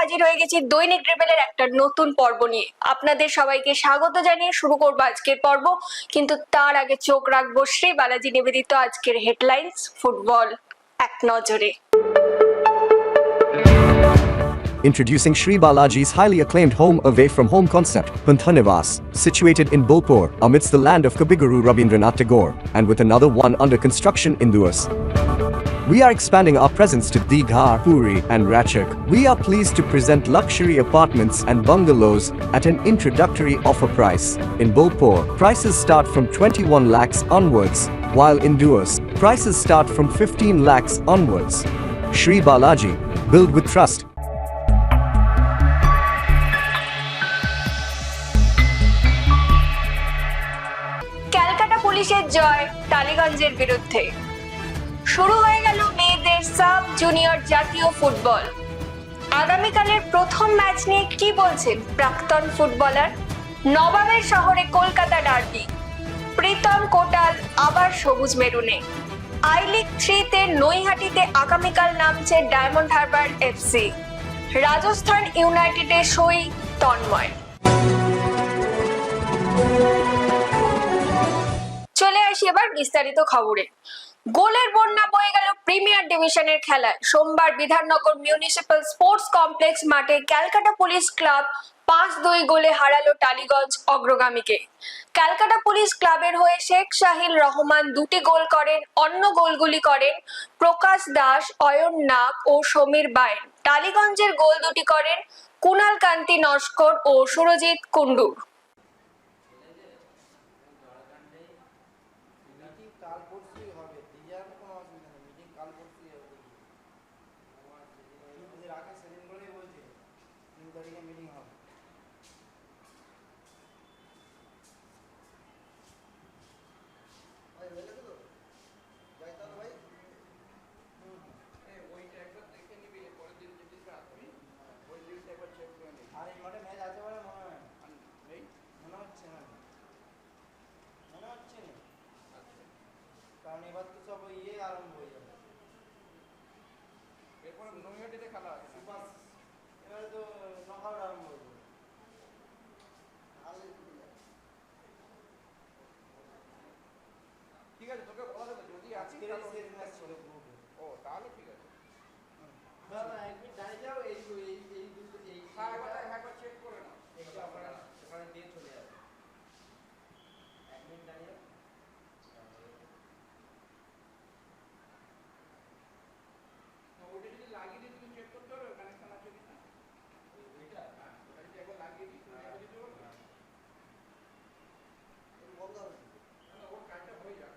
হাজির হয়ে গেছি দৈনিক ড্রিবেলের একটা নতুন পর্ব নিয়ে আপনাদের সবাইকে স্বাগত জানিয়ে শুরু করব আজকের পর্ব কিন্তু তার আগে চোখ রাখব শ্রী বালাজি নিবেদিত আজকের হেডলাইন্স ফুটবল এক নজরে Introducing Sri Balaji's highly acclaimed home away from home concept, Panthanivas, situated in Bolpur amidst the land of Kabiguru Rabindranath Tagore, and with another one under construction in Duas. We are expanding our presence to Digha, Puri, and Ratchak. We are pleased to present luxury apartments and bungalows at an introductory offer price. In Bolpur, prices start from 21 lakhs onwards, while in Duas, prices start from 15 lakhs onwards. Sri Balaji, build with trust. Calcutta পুলিশের জয় টালিগঞ্জের বিরুদ্ধে শুরু হয়ে গেল মেয়েদের sub junior জাতীয় football. আগামীকালের প্রথম match নিয়ে কি বলছেন প্রাক্তন ফুটবলার নবাবের শহরে কলকাতা ডার্বি প্রীতম কোটাল আবার সবুজ মেরুনে। আই লিগ থ্রিতে নৈহাটিতে আগামীকাল নামছে ডায়মন্ড হারবার এফসি রাজস্থান ইউনাইটেডে সই তন্ময়। চলে আসি এবার বিস্তারিত খবরে। গোলের বন্যা বয়ে গেল প্রিমিয়ার ডিভিশনের খেলায়। সোমবার বিধাননগর মিউনিসিপ্যাল স্পোর্টস কমপ্লেক্স মাঠে ক্যালকাটা পুলিশ ক্লাব পাঁচ দুই গোলে হারালো টালিগঞ্জ অগ্রগামীকে। ক্যালকাটা পুলিশ ক্লাবের হয়ে শেখ শাহিল রহমান দুটি গোল করেন, অন্য গোলগুলি করেন প্রকাশ দাস, অয়ন নাগ ও সমীর বাইন। টালিগঞ্জের গোল দুটি করেন কুনাল কান্তি নস্কর ও সুরজিৎ কুন্ডুর মিটিং কাল পরশুই হবে দিয়ার কোনো অসুবিধা নেই মিটিং কাল পরশুই হবে দেখি কিন্তু এর আগে সেদিন বলেই বলছে তিন তারিখে মিটিং হবে ভাই হয়ে গেছে তো যাই তাহলে ভাই আর এই মাঠে ম্যাচ আছে বলে মনে হয় না। মনে হচ্ছে না মনে হচ্ছে না কারণ এবার তো সব ওই ইয়ে আরম্ভ হয়ে যাবে এরপরে নৈহাটিতে খেলা আছে সুপার এবারে তো নকআউট আরম্ভ হয়ে যাবে ঠিক আছে তোকে বলা যাবে যদি আজকে আজকের এই শেষ ম্যাচ ছিল গ্রুপে ও তাহলে ঠিক আছে না না এক মিনিট দাঁড়িয়ে যাও এই এই এই দুটো এই হ্যাঁ একবার একবার চেক করে নাও এইটা ওখানে ওখানে দিয়ে চলে যাবে এক মিনিট দাঁড়িয়ে যাও তো ওটা যদি লাগিয়ে দিই তুমি চেক করতে পারবে কানেকশন আছে কিনা ওইটা হ্যাঁ ওটা যদি একবার লাগিয়ে দিই তুমি লাগিয়ে দিতে পারবে না, বন্ধ হবে না, ওর কাজটা হয়ে যাক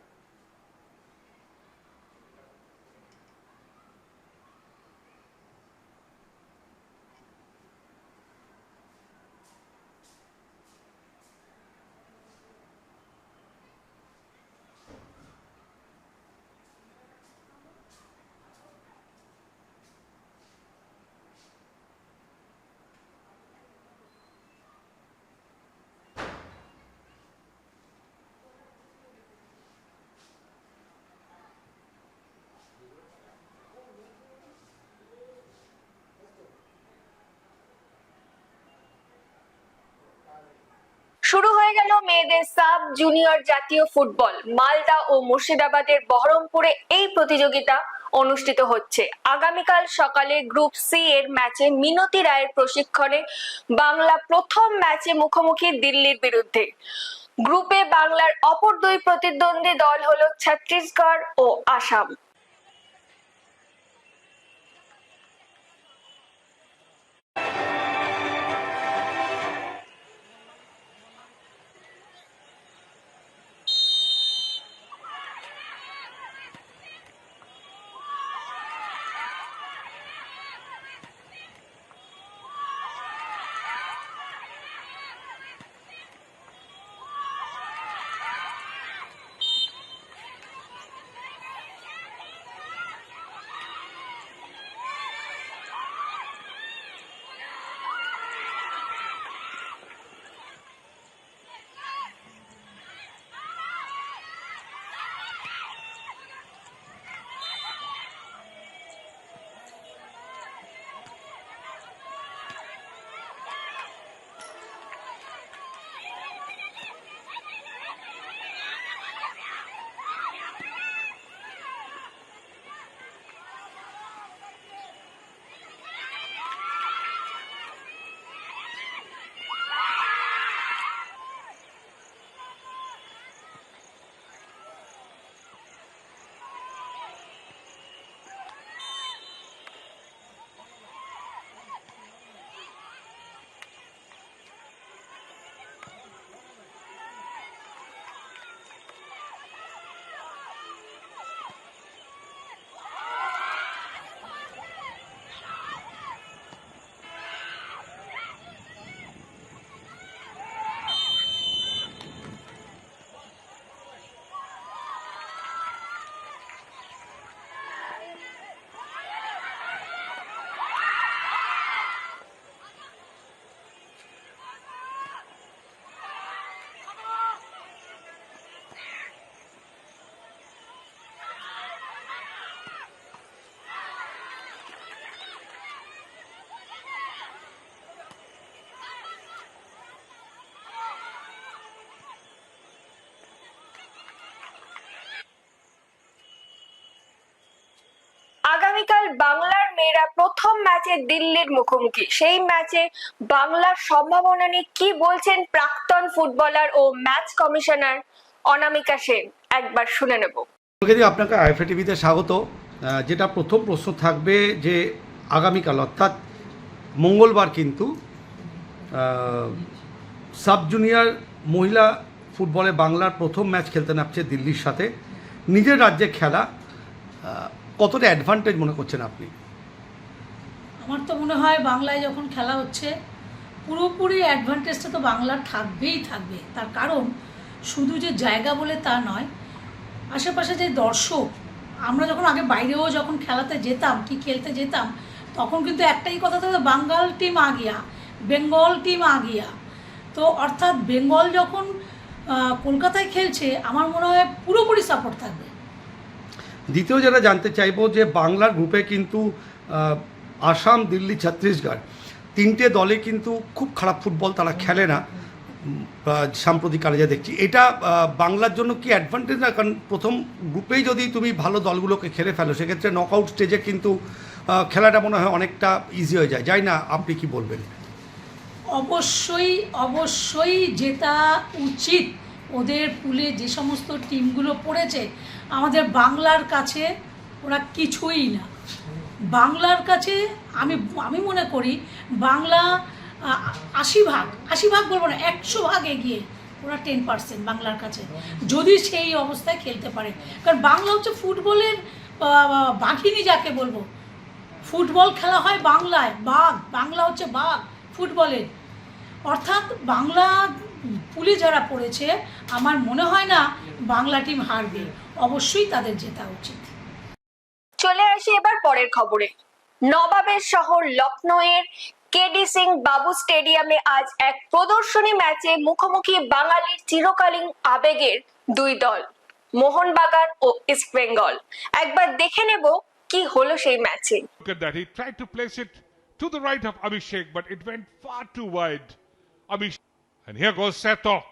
শুরু হয়ে গেল মেয়েদের সাব জুনিয়র জাতীয় ফুটবল। মালদা ও মুর্শিদাবাদের বহরমপুরে এই প্রতিযোগিতা অনুষ্ঠিত হচ্ছে। আগামীকাল সকালে গ্রুপ সি এর ম্যাচে মিনতি রায়ের প্রশিক্ষণে বাংলা প্রথম ম্যাচে মুখোমুখি দিল্লির বিরুদ্ধে। গ্রুপে বাংলার অপর দুই প্রতিদ্বন্দ্বী দল হলো ছত্তিশগড় ও আসাম। আগামীকাল বাংলার মেয়েরা প্রথম ম্যাচে দিল্লির মুখোমুখি। সেই ম্যাচে বাংলার সম্ভাবনা নিয়ে কি বলছেন প্রাক্তন ফুটবলার ও ম্যাচ কমিশনার অনামিকা সেন? একবার শুনে নেব। আপনাকে আইএফএ টিভিতে স্বাগত। যেটা প্রথম প্রশ্ন থাকবে যে আগামীকাল, অর্থাৎ মঙ্গলবার কিন্তু সাব জুনিয়র মহিলা ফুটবলে বাংলার প্রথম ম্যাচ খেলতে নামছে দিল্লির সাথে। নিজের রাজ্যে খেলা কতটা অ্যাডভান্টেজ মনে করছেন আপনি? আমার তো মনে হয় বাংলায় যখন খেলা হচ্ছে, পুরোপুরি অ্যাডভান্টেজটা তো বাংলার থাকবেই থাকবে। তার কারণ, শুধু যে জায়গা বলে তা নয়, আশেপাশে যে দর্শক, আমরা যখন আগে বাইরেও যখন খেলাতে যেতাম, কি খেলতে যেতাম, তখন কিন্তু একটাই কথা থাকতো বাঙ্গাল টিম আগিয়া বেঙ্গল টিম আগিয়া তো অর্থাৎ বেঙ্গল যখন কলকাতায় খেলছে, আমার মনে হয় পুরোপুরি সাপোর্ট থাকবে। দ্বিতীয় যেটা জানতে চাইব যে বাংলার গ্রুপে কিন্তু আসাম, দিল্লি, ছত্তিশগড় তিনটে দলে কিন্তু খুব খারাপ ফুটবল তারা খেলে না। সাম্প্রতিককালে যা দেখছি। এটা বাংলার জন্য কি অ্যাডভান্টেজ না? কারণ প্রথম গ্রুপেই যদি তুমি ভালো দলগুলোকে খেলে ফেলো, সেক্ষেত্রে নকআউট স্টেজে কিন্তু খেলাটা মনে হয় অনেকটা ইজি হয়ে যায়। যাই না আপনি কি বলবেন? অবশ্যই অবশ্যই যেটা উচিত ওদের পুলে যে সমস্ত টিমগুলো পড়েছে, আমাদের বাংলার কাছে ওরা কিছুই না। বাংলার কাছে আমি আমি মনে করি বাংলা আশি ভাগ আশি ভাগ বলব না, একশো ভাগ এগিয়ে ওরা টেন পার্সেন্ট বাংলার কাছে, যদি সেই অবস্থায় খেলতে পারে। কারণ বাংলা হচ্ছে ফুটবলের বাঘিনী যাকে বলব। ফুটবল খেলা হয় বাংলায়, বাঘ, বাংলা হচ্ছে বাঘ, ফুটবলের। অর্থাৎ বাংলা পুলে যারা পড়েছে আমার মনে হয় না বাংলা টিম হারবে অবশ্যই তাদের জেতা উচিত চলে আসি এবার পরের খবরে নবাবের শহর লখনৌয়ের কেডি সিং বাবু স্টেডিয়ামে আজ এক প্রদর্শনী ম্যাচে মুখোমুখি বাঙালির চিরকালীন আবেগের দুই দল মোহনবাগান ও ইস্টবেঙ্গল একবার দেখে নেব কি হলো সেই ম্যাচে to the right of Abhishek, but it went far too wide. Abhishek. And here goes Seto.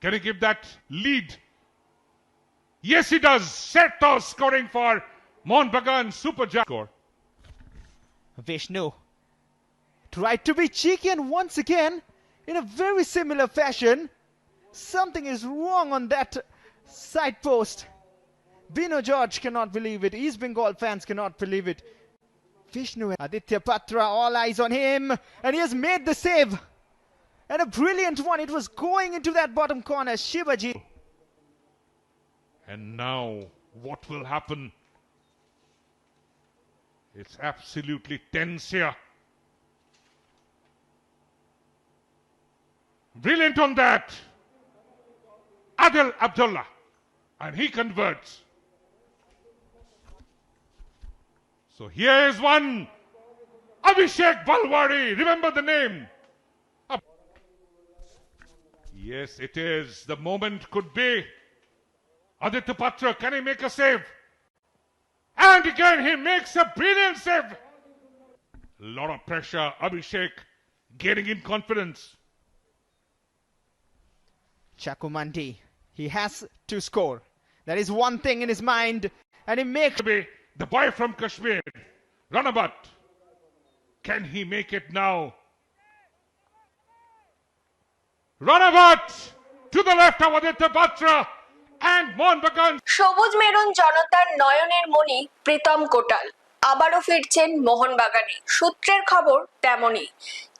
Can he give that lead? Yes, he does. Seto scoring for Monbagan Super Jack. Score. Vishnu tried to be cheeky and once again, in a very similar fashion, something is wrong on that side post. Bino George cannot believe it. East Bengal fans cannot believe it. Vishnu Aditya Patra, all eyes on him, and he has made the save. And a brilliant one. It was going into that bottom corner. Shivaji. And now, what will happen? It's absolutely tense here. Brilliant on that. Adel Abdullah. And he converts. So here is one. Abhishek Balwari. Remember the name. Yes, it is. The moment could be. Aditya Patra, can he make a save? And again, he makes a brilliant save. A lot of pressure. Abhishek getting in confidence. Chakumandi. He has to score. That is one thing in his mind. And he makes the boy from Kashmir, Ranabat. Can he make it now? Ranabat to the left আমাদের পাত্রা সবুজ maroon জনতার নয়নের মণি প্রীতম কোটাল। আবারও ফিরছেন মোহনবাগানে সূত্রের খবর তেমনই।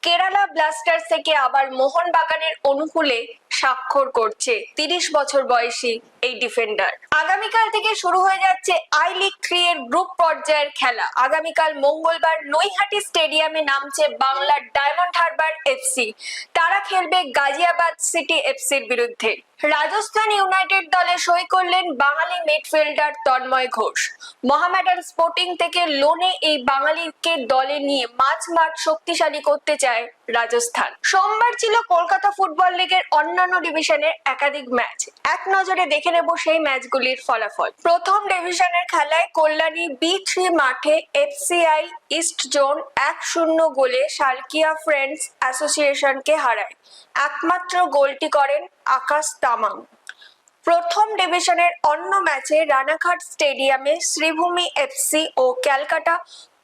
Kerala Blasters থেকে আবার মোহনবাগানের অনুকূলে স্বাক্ষর করছে তিরিশ বছর বয়সী এই ডিফেন্ডার আগামীকাল থেকে শুরু হয়ে যাচ্ছে আই লিগ থ্রি এর গ্রুপ পর্যায়ের খেলা। আগামীকাল মঙ্গলবার নৈহাটি স্টেডিয়ামে নামছে বাংলার ডায়মন্ড হারবার এফসি তারা খেলবে গাজিয়াবাদ সিটি এফসির বিরুদ্ধে। রাজস্থান ইউনাইটেড দলে সই করলেন বাঙালি মিডফিল্ডার তন্ময় ঘোষ। মহামেডান স্পোর্টিং থেকে লোনে এই বাঙালিকে দলে নিয়ে মাঝ মাঠ শক্তিশালী করতে চায় রাজস্থান। সোমবার ছিল কলকাতা ফুটবল লিগের অন্যান্য ডিভিশনের একাধিক ম্যাচ এক নজরে দেখে নেব সেই ম্যাচগুলির ফলাফল। প্রথম ডিভিশনের খেলায় কল্যাণী বি থ্রি মাঠে এফসিআই ইস্ট জোন এক শূন্য গোলে শালকিয়া ফ্রেন্ডস অ্যাসোসিয়েশনকে হারায়। একমাত্র গোলটি করেন আকাশ তামাং। প্রথম ডিভিশনের অন্য ম্যাচে রানাঘাট স্টেডিয়ামে শ্রীভূমি এফসি ও ক্যালকাটা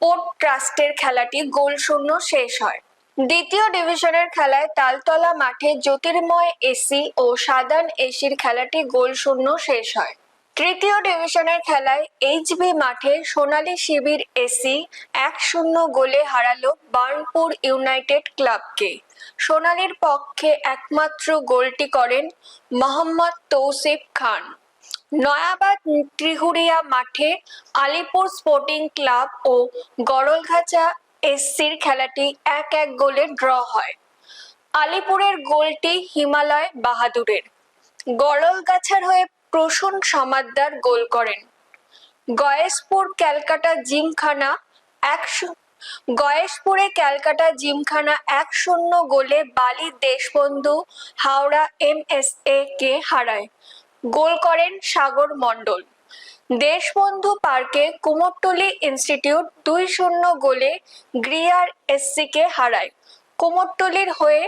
পোর্ট ট্রাস্টের খেলাটি গোল শূন্য শেষ হয়। দ্বিতীয় ডিভিশনের খেলায় তালতলা মাঠে জ্যোতির্ময় এসি ও সাদান এসির খেলাটি গোল শূন্য শেষ হয়। তৃতীয় ডিভিশনের খেলায় এইচবি মাঠে সোনালী শিবির এসি এক শূন্য গোলে হারালো বার্নপুর ইউনাইটেড ক্লাবকে। সোনালীর পক্ষে একমাত্র গোলটি করেন মোহাম্মদ তৌসিফ খান। নয়াবাদ ত্রিহুরিয়া মাঠে আলিপুর স্পোর্টিং ক্লাব ও গড়লঘাচা এসসির খেলাটি এক এক গোলে ড্র হয়। আলিপুরের গোলটি হিমালয় বাহাদুরের। গড়লগাছার হয়ে প্রসূন সমাদ্দার গোল করেন। গয়েশপুর ক্যালকাটা জিমখানা এক গয়েশপুরে ক্যালকাটা জিমখানা এক শূন্য গোলে বালি দেশবন্ধু হাওড়া এমএসএ কে হারায়। গোল করেন সাগর মণ্ডল। দেশবন্ধু পার্কে কুমোরটুলি ইনস্টিটিউট দুই শূন্য গোলে গ্রিয়ার এসসিকে হারায়। কুমোরটুলির হয়ে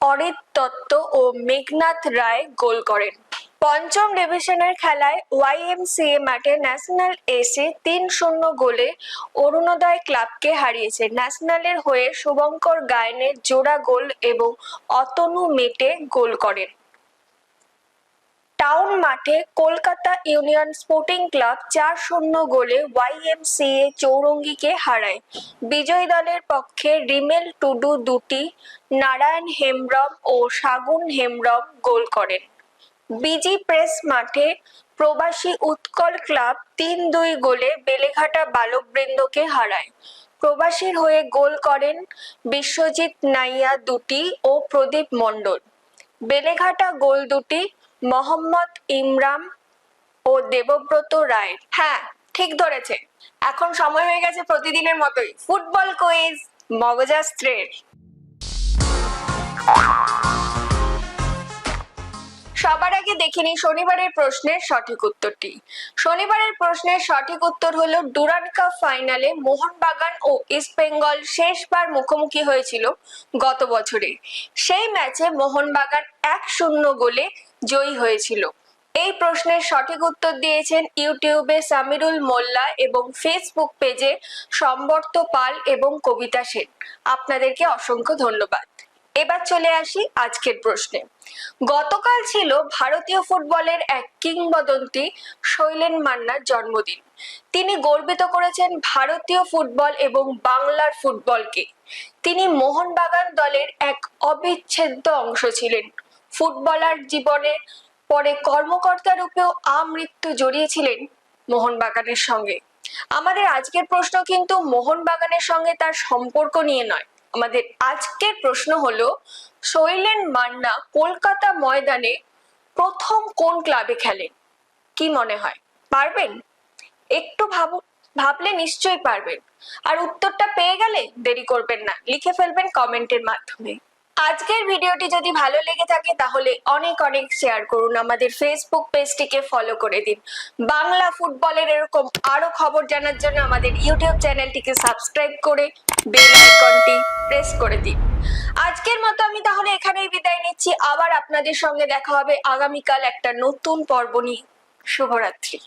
অরিত দত্ত ও মেঘনাথ রায় গোল করেন। পঞ্চম ডিভিশনের খেলায় ওয়াইএমসিএ মাঠে ন্যাশনাল এসে তিন শূন্য গোলে অরুণোদয় ক্লাবকে হারিয়েছে। ন্যাশনালের হয়ে শুভঙ্কর গায়নের জোড়া গোল এবং অতনু মেটে গোল করেন। টাউন মাঠে কলকাতা ইউনিয়ন স্পোর্টিং ক্লাব চার শূন্য গোলে ওয়াইএমসিএ চৌরঙ্গিকে হারায়। বিজয়ী দলের পক্ষে রিমেল টুডু দুটি, নারায়ণ হেমব্রম ও সাগুন হেমব্রম গোল করেন। বিজি প্রেস মাঠে প্রবাসী উৎকল ক্লাব তিন দুই গোলে বেলেঘাটা বালকবৃন্দকে হারায়। প্রবাসীর হয়ে গোল করেন বিশ্বজিৎ নাইয়া দুটি ও প্রদীপ মণ্ডল। বেলেঘাটা গোল দুটি মোহাম্মদ ইমরান ও দেবব্রত রায়ের হ্যাঁ ঠিক ধরেছে। এখন সময় হয়ে গেছে প্রতিদিনের মতোই। ফুটবল কুইজ, মগজাস্ত্রের। সবার আগে দেখে নিই শনিবারের প্রশ্নের সঠিক উত্তরটি। শনিবারের প্রশ্নের সঠিক উত্তর হলো ডুরান্ড কাপ ফাইনালে মোহনবাগান ও ইস্ট বেঙ্গল শেষবার মুখোমুখি হয়েছিল গত বছরে। সেই ম্যাচে মোহনবাগান এক শূন্য গোলে জয়ী হয়েছিল। এই প্রশ্নের সঠিক উত্তর দিয়েছেন ইউটিউবে সামিরুল মোল্লা এবং ফেসবুক পেজে সম্বর্ত পাল এবং কবিতা সেন। আপনাদেরকে অসংখ্য ধন্যবাদ। এবার চলে আসি আজকের প্রশ্নে। গতকাল ছিল ভারতীয় ফুটবলের এক কিংবদন্তি শৈলেন মান্নার জন্মদিন। তিনি গর্বিত করেছেন ভারতীয় ফুটবল এবং বাংলার ফুটবলকে। তিনি মোহনবাগান দলের এক অবিচ্ছেদ্য অংশ ছিলেন। ফুটবলার জীবনে পরে কর্মকর্তা রূপেও আমৃত্যু জড়িয়েছিলেন মোহনবাগানের সঙ্গে। আমাদের আজকের প্রশ্ন কিন্তু মোহনবাগানের সঙ্গে তার সম্পর্ক নিয়ে নয়। আমাদের আজকের প্রশ্ন হলো, শৈলেন মান্না কলকাতা ময়দানে প্রথম কোন ক্লাবে খেলেন? কি মনে হয়? পারবেন? একটু ভাব, ভাবলে নিশ্চয়ই পারবেন। আর উত্তরটা পেয়ে গেলে দেরি করবেন না। লিখে ফেলবেন কমেন্টের মাধ্যমে। আজকের ভিডিওটি যদি ভালো লেগে থাকে, তাহলে অনেক অনেক শেয়ার করুন আমাদের ফেসবুক পেজটিকে ফলো করে দিন। বাংলা ফুটবলের এরকম আরও খবর জানার জন্য আমাদের ইউটিউব চ্যানেলটিকে সাবস্ক্রাইব করে বেল আইকনটি প্রেস করে দিন। আজকের মতো আমি তাহলে এখানেই বিদায় নিচ্ছি। আবার আপনাদের সঙ্গে দেখা হবে আগামীকাল একটা নতুন পর্ব নিয়ে। শুভরাত্রি।